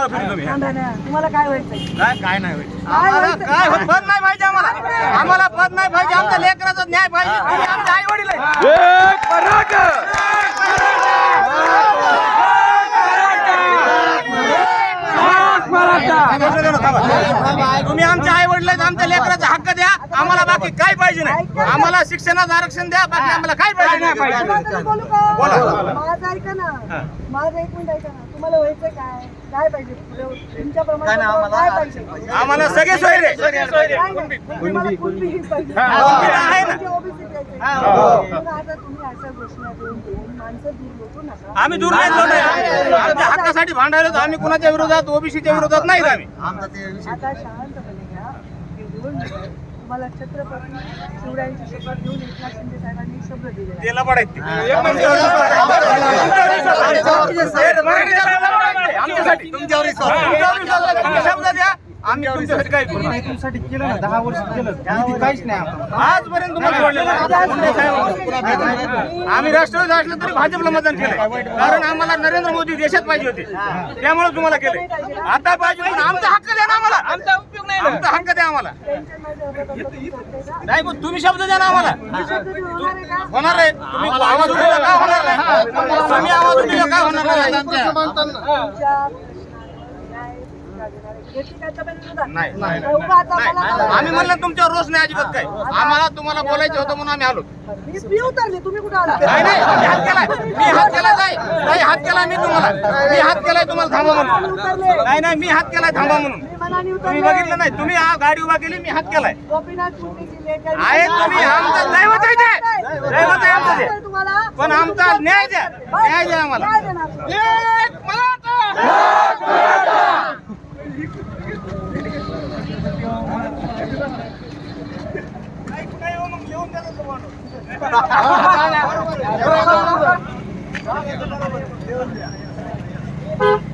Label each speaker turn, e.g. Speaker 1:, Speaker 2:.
Speaker 1: तुम्ही
Speaker 2: तुम्हाला काय व्हायचंय?
Speaker 1: काय काय नाही होईल आम्हाला
Speaker 2: व्हायचं?
Speaker 1: काय होत पद नाही पाहिजे आम्हाला. आम्हाला पद नाही पाहिजे. आमच्या लेकराचा न्याय पाहिजे. आमचे आई वडील तुम्ही आमच्या आई वडील आमच्या लेकराचा हक्क द्या. आम्हाला बाकी काय पाहिजे नाही. आम्हाला शिक्षणाचं आरक्षण द्या बाकी आम्हाला काय पाहिजे नाही.
Speaker 2: माझं ऐका ना. माझं एक मिनिट ऐका ना. तुम्हाला व्हायचं काय? काय पाहिजे? तुमच्या प्रमाणे काय पाहिजे?
Speaker 1: आम्हाला सगळे सोयरे. आम्ही दूर नाही जात आहे. आमच्या हक्कासाठी भांडायला तर आम्ही कुणाच्या विरोधात ओबीसीच्या विरोधात नाही आम्ही
Speaker 2: आता शांतपणे घ्या. हे निवडणूक आहे. तुम्हाला छत्रपती शिवरायांची शपथ देऊन एकनाथ शिंदे साहेबांनी शब्द दिले आहे.
Speaker 1: त्याला पडायचं ते. आमच्यासाठी तुमच्यावर विश्वास आहे. तुम्ही शब्द द्या आम्ही तुमच्यासाठी काही करू नका.
Speaker 3: तुमच्यासाठी केलं ना दहा वर्ष केलं निधी काहीच नाही आमचं.
Speaker 1: आजपर्यंत तुम्हाला सोडलेलं नाही. शिंदे साहेब, आम्ही राष्ट्रवादी असलं तरी भाजपला मतदान केलं कारण आम्हाला नरेंद्र मोदी देशात पाहिजे होते त्यामुळे तुम्हाला केले आता पाहिजे पण आमचा हक्क द्या ना आम्हाला आमचा उपयोग नाही आमचा हक्क द्या आम्हाला? नाही पण तुम्ही शब्द द्या ना आम्हाला
Speaker 2: होणार आहे
Speaker 1: तुम्ही आवाज उठवला का होणार आवाज उठवला का होणार नाही? नाही, नाही, नाही. नाही, आम्ही म्हणलं तुमच्यावर रोष नाही अजिबात काय आम्हाला तुम्हाला बोलायचं होतं म्हणून आम्ही आलो.
Speaker 2: मी मी उतरले तुम्ही कुठे आला
Speaker 1: नाही नाही मी हात केलाय. मी हात केलाय ताई. ताई हात केलाय मी तुम्हाला. मी हात केलाय तुम्हाला थांबा म्हणून.
Speaker 2: उतरले.
Speaker 1: नाही नाही मी हात केलाय थांबा म्हणून.
Speaker 2: मी मनाने
Speaker 1: तुम्ही
Speaker 2: उतरले.
Speaker 1: बघितलं नाही. तुम्ही हा गाडी उभा केली मी हात केलाय.
Speaker 2: गोपीनाथ मुंडेची लेख आहे.
Speaker 1: आहे तुम्ही आमचं दैवत आहे ते. दैवत आहे आमचं ते
Speaker 2: तुम्हाला.
Speaker 1: पण आमचा न्याय द्या. न्याय द्या आम्हाला. एक मराठा! Thank you.